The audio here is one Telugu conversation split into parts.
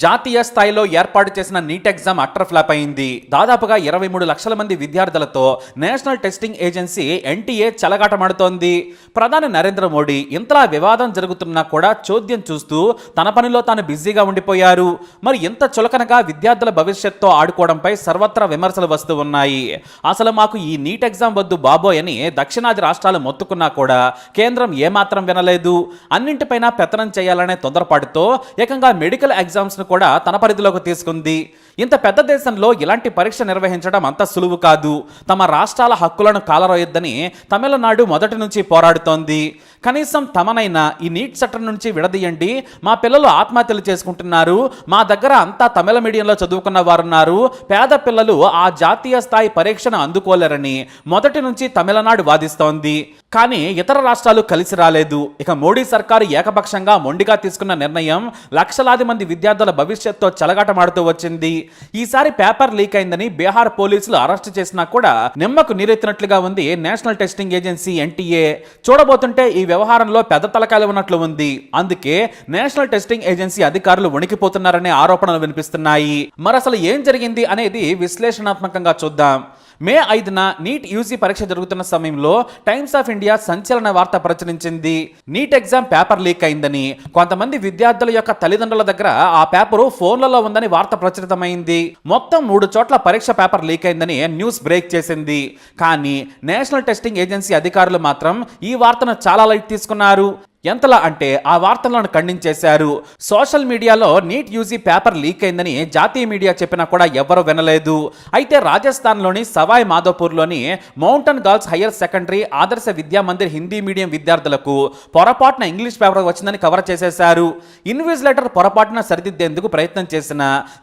జాతీయ స్థాయిలో ఏర్పాటు చేసిన నీట్ ఎగ్జామ్ అట్టర్ ఫ్లాప్ అయింది. దాదాపుగా ఇరవై మూడు లక్షల మంది విద్యార్థులతో నేషనల్ టెస్టింగ్ ఏజెన్సీ ఎన్టీఏ చెలగాటమాడుతోంది. ప్రధాని నరేంద్ర మోడీ ఇంతలా వివాదం జరుగుతున్నా కూడా చోద్యం చూస్తూ తన పనిలో తాను బిజీగా ఉండిపోయారు. మరి ఇంత చులకనగా విద్యార్థుల భవిష్యత్తుతో ఆడుకోవడంపై సర్వత్రా విమర్శలు వస్తూ ఉన్నాయి. అసలు మాకు ఈ నీట్ ఎగ్జామ్ వద్దు బాబోయ్ అని దక్షిణాది రాష్ట్రాలు మొత్తుకున్నా కూడా కేంద్రం ఏమాత్రం వినలేదు. అన్నింటిపైన పెత్తనం చేయాలనే తొందరపాటుతో ఏకంగా మెడికల్ ఎగ్జామ్స్ ను కూడా తన పరిధిలోకి తీసుకుంది. ఇంత పెద్ద దేశంలో ఇలాంటి పరీక్ష నిర్వహించడం అంత సులువు కాదు. తమ రాష్ట్రాల హక్కులను కాలరోయొద్దని తమిళనాడు మొదటి నుంచి పోరాడుతోంది. కనీసం తమనైనా ఈ నీట్ చట్టం నుంచి విడదీయండి. మా పిల్లలు ఆత్మహత్యలు చేసుకుంటున్నారు. మా దగ్గర అంతా తమిళ మీడియంలో చదువుకున్న వారున్నారు. పేద పిల్లలు ఆ జాతీయ స్థాయి పరీక్షను అందుకోలేరని మొదటి నుంచి తమిళనాడు వాదిస్తోంది. కానీ ఇతర రాష్ట్రాలు కలిసి రాలేదు. ఇక మోడీ సర్కారు ఏకపక్షంగా మొండిగా తీసుకున్న నిర్ణయం లక్షలాది మంది విద్యార్థుల భవిష్యత్తుతో చెలగాటమాడుతూ వచ్చింది. ఈసారి పేపర్ లీక్ అయిందని బీహార్ పోలీసులు అరెస్ట్ చేసినా కూడా నిమ్మకు నీరెత్తినట్లుగా ఉంది నేషనల్ టెస్టింగ్ ఏజెన్సీ ఎన్టీఏ చూడబోతుంటే ఈ వ్యవహారంలో పెద్ద తలకాయలు ఉన్నట్లు ఉంది. అందుకే నేషనల్ టెస్టింగ్ ఏజెన్సీ అధికారులు వణికిపోతున్నారనే ఆరోపణలు వినిపిస్తున్నాయి. మరి అసలు ఏం జరిగింది అనేది విశ్లేషణాత్మకంగా చూద్దాం. మే ఐదున నీట్ యూజీ పరీక్ష జరుగుతున్న సమయంలో టైమ్స్ ఆఫ్ ఇండియా సంచలన వార్త ప్రచురించింది. నీట్ ఎగ్జామ్ పేపర్ లీక్ అయిందని కొంతమంది విద్యార్థుల యొక్క తల్లిదండ్రుల దగ్గర ఆ పేపరు ఫోన్లలో ఉందని వార్త ప్రచురితమైంది. మొత్తం మూడు చోట్ల పరీక్ష పేపర్ లీక్ అయిందని న్యూస్ బ్రేక్ చేసింది. కానీ నేషనల్ టెస్టింగ్ ఏజెన్సీ అధికారులు మాత్రం ఈ వార్తను చాలా లైట్ తీసుకున్నారు. ఎంతలా అంటే ఆ వార్తలను ఖండించేశారు. సోషల్ మీడియాలో నీట్ యూజీ పేపర్ లీక్ అయిందని జాతీయ మీడియా చెప్పినా కూడా ఎవరు వినలేదు. అయితే రాజస్థాన్లోని Sawai మాధోపూర్లోని mountain girls higher secondary Adarsh Vidya Mandir Hindi medium విద్యార్థులకు పొరపాటున ఇంగ్లీష్ పేపర్ వచ్చిందని కవర్ చేసేశారు. ఇన్విజిలేటర్ పొరపాటున సరిదిద్దేందుకు ప్రయత్నం చేసిన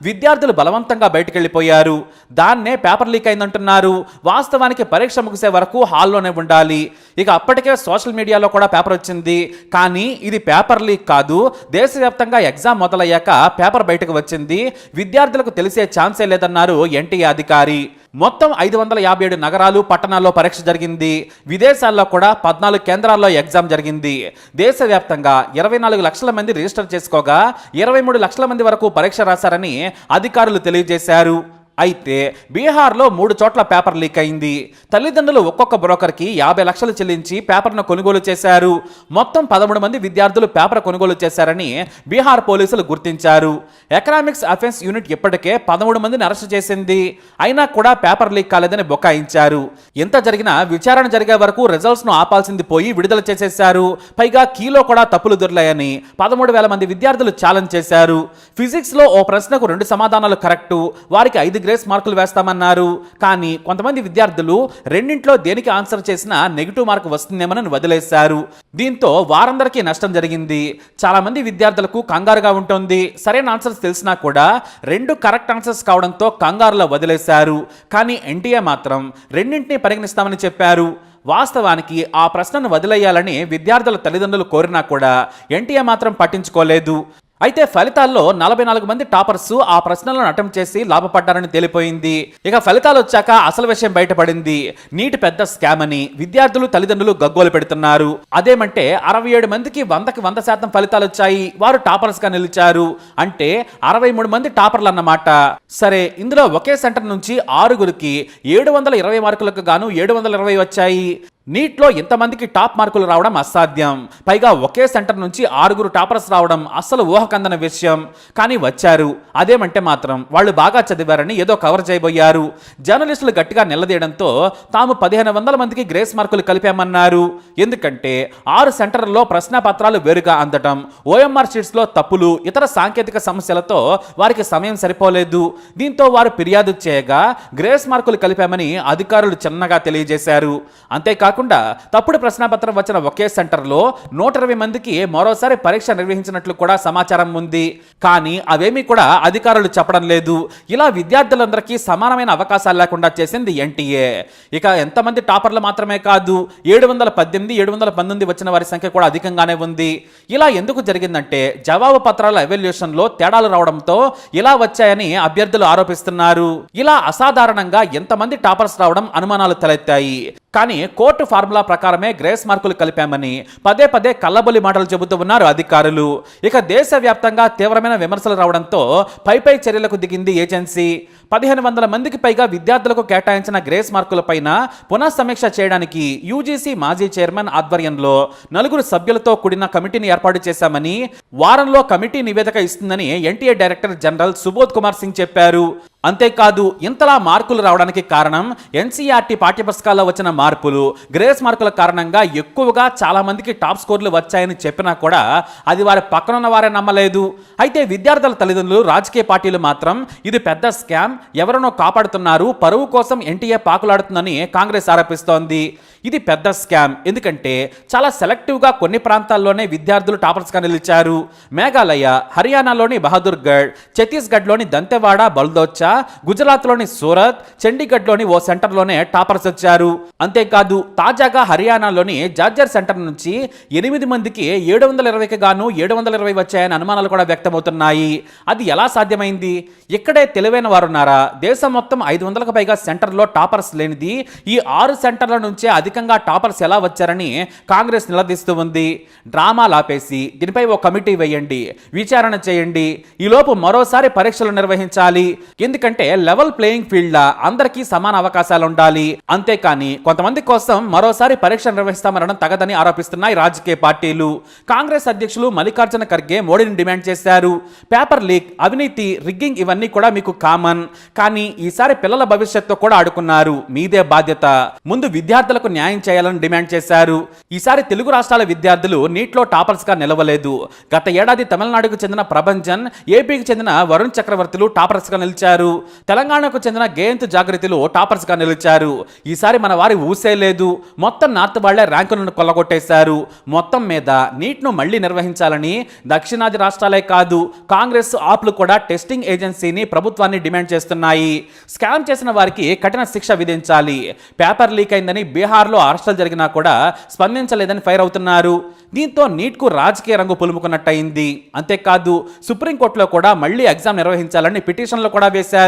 విద్యార్థులు బలవంతంగా బయటకెళ్ళిపోయారు దాన్నే పేపర్ లీక్ అయిందంటున్నారు. వాస్తవానికి పరీక్ష ముగిసే వరకు హాల్లోనే ఉండాలి. ఇక అప్పటికే సోషల్ మీడియాలో కూడా పేపర్ వచ్చింది. కానీ ఇది పేపర్ లీక్ కాదు. దేశవ్యాప్తంగా ఎగ్జామ్ మొదలయ్యాక పేపర్ బయటకు వచ్చింది. విద్యార్థులకు తెలిసే ఛాన్సే లేదన్నారు ఎన్టీఏ అధికారి. మొత్తం ఐదు వందల యాభై ఏడు నగరాలు పట్టణాల్లో పరీక్ష జరిగింది. విదేశాల్లో కూడా పద్నాలుగు కేంద్రాల్లో ఎగ్జామ్ జరిగింది. దేశవ్యాప్తంగా ఇరవై నాలుగు లక్షల మంది రిజిస్టర్ చేసుకోగా ఇరవై మూడు లక్షల మంది వరకు పరీక్ష రాశారని అధికారులు తెలియజేశారు. అయితే బీహార్లో మూడు చోట్ల పేపర్ లీక్ అయింది. తల్లిదండ్రులు ఒక్కొక్క బ్రోకర్కి యాభై లక్షలు చెల్లించి పేపర్ను కొనుగోలు చేశారు. మొత్తం పదమూడు మంది విద్యార్థులు పేపర్ కొనుగోలు చేశారని బీహార్ పోలీసులు గుర్తించారు. ఎకనామిక్స్ అఫెన్స్ యూనిట్ ఇప్పటికే పదమూడు మందిని అరెస్ట్ చేసింది. అయినా కూడా పేపర్ లీక్ కాలేదని బొకాయించారు. ఎంత జరిగినా విచారణ జరిగే వరకు రిజల్ట్స్ను ఆపాల్సింది పోయి విడుదల చేసేశారు. పైగా కీలో కూడా తప్పులు దొరలాయని పదమూడు వేల మంది విద్యార్థులు ఛాలెంజ్ చేశారు. ఫిజిక్స్లో ఓ ప్రశ్నకు రెండు సమాధానాలు కరెక్టు. వారికి ఐదు గ్రేస్ మార్కులు వేస్తామన్నారు. కానీ కొంతమంది విద్యార్థులు రెండింట్లో దేనికి ఆన్సర్ చేసినా నెగిటివ్ మార్క్ వస్తుందేమోనని వదిలేశారు. దీంతో వారందరికీ నష్టం జరిగింది. చాలా మంది విద్యార్థులకు కంగారుగా ఉంటుంది. సరైన ఆన్సర్స్ తెలిసినా కూడా రెండు కరెక్ట్ ఆన్సర్స్ కావడంతో కంగారులో వదిలేశారు. కానీ ఎన్టీఏ మాత్రం రెండింటినీ పరిగణిస్తామని చెప్పారు. వాస్తవానికి ఆ ప్రశ్నను వదిలేయాలని విద్యార్థుల తల్లిదండ్రులు కోరినా కూడా ఎన్టీఏ మాత్రం పట్టించుకోలేదు. అయితే ఫలితాల్లో నలభై నాలుగు మంది టాపర్స్ ఆ ప్రశ్నలను అటెంప్ట్ చేసి లాభపడ్డారని తేలిపోయింది. ఇక ఫలితాలు వచ్చాక అసలు విషయం బయటపడింది. నీటి పెద్ద స్కామ్ అని విద్యార్థులు తల్లిదండ్రులు గగ్గోలు పెడుతున్నారు. అదేమంటే అరవై ఏడు మందికి వందకి వంద శాతం ఫలితాలు వచ్చాయి. వారు టాపర్స్గా నిలిచారు. అంటే అరవై మూడు మంది టాపర్లు అన్నమాట సరే ఇందులో ఒకే సెంటర్ నుంచి ఆరుగురికి ఏడు వందల ఇరవై మార్కులకు గాను ఏడు వందల ఇరవై వచ్చాయి. నీట్లో ఇంతమందికి టాప్ మార్కులు రావడం అసాధ్యం. పైగా ఒకే సెంటర్ నుంచి ఆరుగురు టాపర్స్ రావడం అస్సలు ఊహకందన విషయం. కానీ వచ్చారు. అదేమంటే మాత్రం వాళ్ళు బాగా చదివారని ఏదో కవర్ చేయబోయారు. జర్నలిస్టులు గట్టిగా నిలదీయడంతో తాము పదిహేను వందల మందికి గ్రేస్ మార్కులు కలిపామన్నారు. ఎందుకంటే ఆరు సెంటర్లలో ప్రశ్నపత్రాలు వేరుగా అందటం ఓఎంఆర్ షీట్స్లో తప్పులు ఇతర సాంకేతిక సమస్యలతో వారికి సమయం సరిపోలేదు. దీంతో వారు ఫిర్యాదు చేయగా గ్రేస్ మార్కులు కలిపామని అధికారులు చిన్నగా తెలియజేశారు. అంతేకాక కాకుండా తప్పుడు ప్రశ్నాపత్రం వచ్చిన ఒకే సెంటర్లో నూట ఇరవై మందికి మరోసారి పరీక్ష నిర్వహించినట్లు కూడా సమాచారం ఉంది. కానీ అవేమీ కూడా అధికారులు చెప్పడం లేదు. ఇలా విద్యార్థులందరికీ సమానమైన అవకాశాలు లేకుండా చేసింది ఎన్టీఏ. ఇక ఎంతమంది టాపర్లు మాత్రమే కాదు ఏడు వందల పద్దెనిమిది ఏడు వందల పంతొమ్మిది వచ్చిన వారి సంఖ్య కూడా అధికంగానే ఉంది. ఇలా ఎందుకు జరిగిందంటే జవాబు పత్రాల ఎవాల్యుయేషన్లో తేడాలు రావడంతో ఇలా వచ్చాయని అభ్యర్థులు ఆరోపిస్తున్నారు. ఇలా అసాధారణంగా ఎంతమంది టాపర్స్ రావడం అనుమానాలు తలెత్తాయి. కానీ కోర్టు ఫార్ములా ప్రకారమే గ్రేస్ మార్కులు కలిపామని పదే పదే కల్లబొలి మాటలు చెబుతూ ఉన్నారు అధికారులు. ఇక దేశవ్యాప్తంగా తీవ్రమైన విమర్శలు రావడంతో పైపై చర్యలకు దిగింది ఏజెన్సీ. పదిహేను వందల మందికి పైగా విద్యార్థులకు కేటాయించిన గ్రేస్ మార్కులపైన పునఃసమీక్ష చేయడానికి యూజీసీ మాజీ చైర్మన్ ఆధ్వర్యంలో నలుగురు సభ్యులతో కూడిన కమిటీని ఏర్పాటు చేశామని వారంలో కమిటీ నివేదిక ఇస్తుందని NTA director general Subodh Kumar Singh చెప్పారు. అంతేకాదు ఇంతలా మార్కులు రావడానికి కారణం ఎన్సీఆర్టీ పాఠ్యపుస్తకాల్లో వచ్చిన మార్పులు గ్రేస్ మార్కుల కారణంగా ఎక్కువగా చాలామందికి టాప్ స్కోర్లు వచ్చాయని చెప్పినా కూడా అది వారి పక్కనున్న వారే నమ్మలేదు. అయితే విద్యార్థుల తల్లిదండ్రులు రాజకీయ పార్టీలు మాత్రం ఇది పెద్ద స్కామ్ ఎవరినో కాపాడుతున్నారు పరువు కోసం ఎన్టీఏ పాకులాడుతుందని కాంగ్రెస్ ఆరోపిస్తోంది. ఇది పెద్ద స్కామ్ ఎందుకంటే చాలా సెలెక్టివ్గా కొన్ని ప్రాంతాల్లోనే విద్యార్థులు టాపర్స్గా నిలిచారు. మేఘాలయ హర్యానాలోని బహదూర్గఢ్ ఛత్తీస్గఢ్లోని దంతెవాడ బల్దోచ్చా గుజరాత్లోని సూరత్ చండీగఢ్లోని ఓ సెంటర్లోనే టాపర్స్ వచ్చారు. అంతేకాదు తాజాగా హర్యానాలోని జార్జర్ సెంటర్ నుంచి ఎనిమిది మందికి ఏడు వందల ఇరవైకి గాను ఏడు వందల ఇరవై వచ్చాయని అనుమానాలు కూడా వ్యక్తమవుతున్నాయి. అది ఎలా సాధ్యమైంది? ఇక్కడే తెలివైన వారున్నారా? దేశం మొత్తం ఐదు వందలకు పైగా సెంటర్లో టాపర్స్ లేనిది ఈ ఆరు సెంటర్ల నుంచే అధికంగా టాపర్స్ ఎలా వచ్చారని కాంగ్రెస్ నిలదీస్తూ ఉంది. డ్రామా లాపేసి దీనిపై ఓ కమిటీ వేయండి విచారణ చేయండి ఈలోపు మరోసారి పరీక్షలు నిర్వహించాలి. ఎందుకు ఎందుకంటే లెవెల్ ప్లేయింగ్ ఫీల్డ్ లా అందరికీ సమాన అవకాశాలు ఉండాలి అంతేకాని కొంతమంది కోసం మరోసారి పరీక్ష నిర్వహిస్తామనడం తగదని ఆరోపిస్తున్నాయి రాజకీయ పార్టీలు. కాంగ్రెస్ అధ్యక్షులు మల్లికార్జున ఖర్గే మోడీని డిమాండ్ చేశారు. పేపర్ లీక్ అవినీతి రిగ్గింగ్ ఇవన్నీ కూడా మీకు కామన్. కానీ ఈసారి పిల్లల భవిష్యత్తు కూడా ఆడుకున్నారు. మీదే బాధ్యత. ముందు విద్యార్థులకు న్యాయం చేయాలని డిమాండ్ చేశారు. ఈసారి తెలుగు రాష్ట్రాల విద్యార్థులు నీట్లో టాపర్స్గా నిలవలేదు. గత ఏడాది తమిళనాడుకు చెందిన ప్రభంజన్ ఏపీకి చెందిన వరుణ్ చక్రవర్తులు టాపర్స్గా నిలిచారు. తెలంగాణకు చెందిన గేయంత్ జాగృతిలు టాపర్స్గా నిలిచారు. ఈసారి మన వారి ఊసే లేదు. మొత్తం నార్త్ వాళ్ళే ర్యాంకులను కొల్లగొట్టేశారు. మొత్తం మీద నీట్ను మళ్ళీ నిర్వహించాలని దక్షిణాది రాష్ట్రాలే కాదు కాంగ్రెస్ ఆప్లు కూడా టెస్టింగ్ ఏజెన్సీని ప్రభుత్వాన్ని డిమాండ్ చేస్తున్నాయి. స్కామ్ చేసిన వారికి కఠిన శిక్ష విధించాలి. పేపర్ లీక్ అయిందని బీహార్లో అరెస్టులు జరిగినా కూడా స్పందించలేదని ఫైర్ అవుతున్నారు. దీంతో నీట్కు రాజకీయ రంగు పులుముకున్నట్టయింది. అంతేకాదు సుప్రీంకోర్టులో కూడా మళ్ళీ ఎగ్జామ్ నిర్వహించాలని పిటిషన్లు కూడా వేశారు.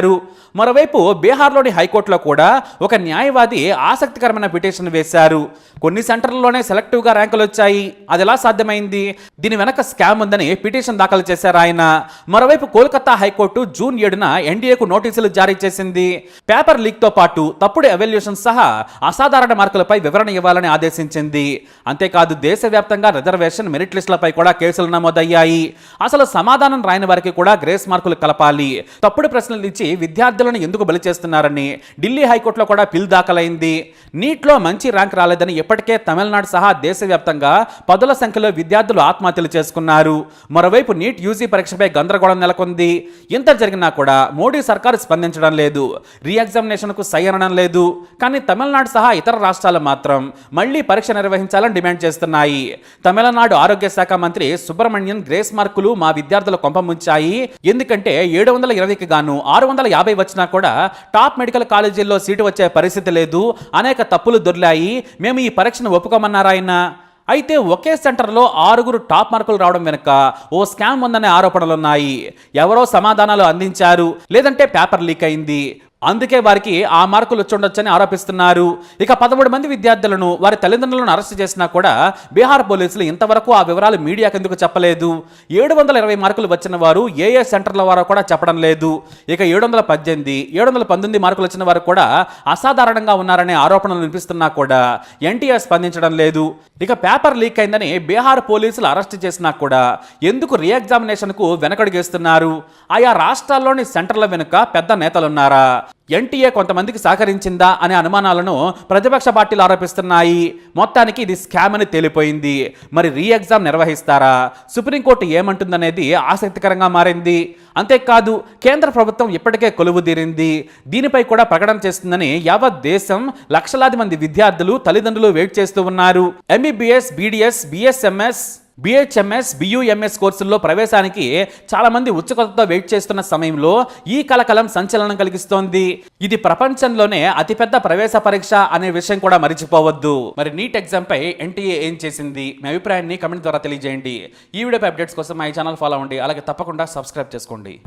మరోవైపు బీహార్లోని హైకోర్టులో కూడా ఒక న్యాయవాది ఆసక్తికరమైన పిటిషన్ వేశారు. కొన్ని సెంటర్లలోనే సెలెక్టివ్గా ర్యాంకులు వచ్చాయి. అది ఎలా సాధ్యమైంది? దీని వెనక స్కామ్ ఉందని పిటిషన్ దాఖలు చేశారు ఆయన. మరోవైపు కోల్కతా హైకోర్టు జూన్ ఏడున ఎన్డీఏకు నోటీసులు జారీ చేసింది. పేపర్ లీక్తో పాటు తప్పుడు ఎవల్యూషన్ సహా అసాధారణ మార్కులపై వివరణ ఇవ్వాలని ఆదేశించింది. అంతేకాదు దేశవ్యాప్తంగా రిజర్వేషన్ మెరిట్ లిస్టులపై కూడా కేసులు నమోదయ్యాయి. అసలు సమాధానం రాయని వారికి కూడా గ్రేస్ మార్కులు కలపాలి. తప్పుడు ప్రశ్నలు ఇచ్చి విద్యార్థులను ఎందుకు బలి చేస్తున్నారని ఢిల్లీ హైకోర్టులో కూడా పిల్ దాఖలైంది. నీట్లో మంచి ర్యాంక్ రాలేదని ఇప్పటికే తమిళనాడు సహా దేశవ్యాప్తంగా పదుల సంఖ్యలో విద్యార్థులు ఆత్మహత్యలు చేసుకున్నారు. మరోవైపు నీట్ యూజీ పరీక్షపై గందరగోళం నెలకొంది. ఇంత జరిగినా కూడా మోడీ సర్కారు స్పందించడం లేదు. రీఎగ్జామినేషన్కు సై అనడం లేదు. కానీ తమిళనాడు సహా ఇతర రాష్ట్రాలు మాత్రం మళ్ళీ పరీక్ష నిర్వహించాలని డిమాండ్ చేస్తున్నాయి. తమిళనాడు ఆరోగ్య శాఖ మంత్రి సుబ్రహ్మణ్యం గ్రేస్ మార్కులు మా విద్యార్థుల కొంపముంచాయి ఎందుకంటే ఏడు వందల ఇరవైకి గాను ఆరు వందల యాభై వచ్చినా కూడా టాప్ మెడికల్ కాలేజీల్లో సీటు వచ్చే పరిస్థితి లేదు. అనేక తప్పులు దొర్లాయి. మేము ఈ పరీక్షను ఒప్పుకోమన్నారాయన అయితే ఒకే సెంటర్లో ఆరుగురు టాప్ మార్కులు రావడం వెనుక ఓ స్కామ్ ఉందనే ఆరోపణలున్నాయి. ఎవరో సమాధానాలు అందించారు. లేదంటే పేపర్ లీక్ అయింది. అందుకే వారికి ఆ మార్కులు వచ్చుండొచ్చని ఆరోపిస్తున్నారు. ఇక పదమూడు మంది విద్యార్థులను వారి తల్లిదండ్రులను అరెస్ట్ చేసినా కూడా బీహార్ పోలీసులు ఇంతవరకు ఆ వివరాలు మీడియాకు ఎందుకు చెప్పలేదు. ఏడు వందల ఇరవై మార్కులు వచ్చిన వారు ఏ ఏ సెంటర్ల వారో కూడా చెప్పడం లేదు. ఇక ఏడు వందల పద్దెనిమిది ఏడు వందల పంతొమ్మిది మార్కులు వచ్చిన వారు కూడా అసాధారణంగా ఉన్నారనే ఆరోపణలు వినిపిస్తున్నా కూడా ఎన్టీఆర్ స్పందించడం లేదు. ఇక పేపర్ లీక్ అయిందని బీహార్ పోలీసులు అరెస్ట్ చేసినా కూడా ఎందుకు రీఎగ్జామినేషన్కు వెనకడుగేస్తున్నారు ఆయా రాష్ట్రాల్లోని సెంటర్ల వెనుక పెద్ద నేతలున్నారా? ఎన్టీఏ కొంతమందికి సహకరించిందా అనే అనుమానాలను ప్రతిపక్ష పార్టీలు ఆరోపిస్తున్నాయి. మొత్తానికి ఇది స్కామ్ అని తేలిపోయింది. మరి రీ ఎగ్జామ్ నిర్వహిస్తారా? సుప్రీంకోర్టు ఏమంటుందనేది ఆసక్తికరంగా మారింది. అంతేకాదు కేంద్ర ప్రభుత్వం ఇప్పటికే కొలువు తీరింది. దీనిపై కూడా ప్రకటన చేస్తుందని యావత్ దేశం లక్షలాది మంది విద్యార్థులు తల్లిదండ్రులు వెయిట్ చేస్తూ ఉన్నారు. MBBS BDS BSMS BHMS BUMS కోర్సుల్లో ప్రవేశానికి చాలామంది ఉత్సుకతతో వెయిట్ చేస్తున్న సమయంలో ఈ కలకలం సంచలనం కలిగిస్తోంది. ఇది ప్రపంచంలోనే అతిపెద్ద ప్రవేశ పరీక్ష అనే విషయం కూడా మరిచిపోవద్దు. మరి నీట్ ఎగ్జామ్ పై ఎన్టీఏ ఏం చేసింది? మీ అభిప్రాయాన్ని కమెంట్ ద్వారా తెలియజేయండి. ఈ వీడియోపై అప్డేట్స్ కోసం మా ఛానల్ ఫాలో అవ్వండి. అలాగే తప్పకుండా సబ్స్క్రైబ్ చేసుకోండి.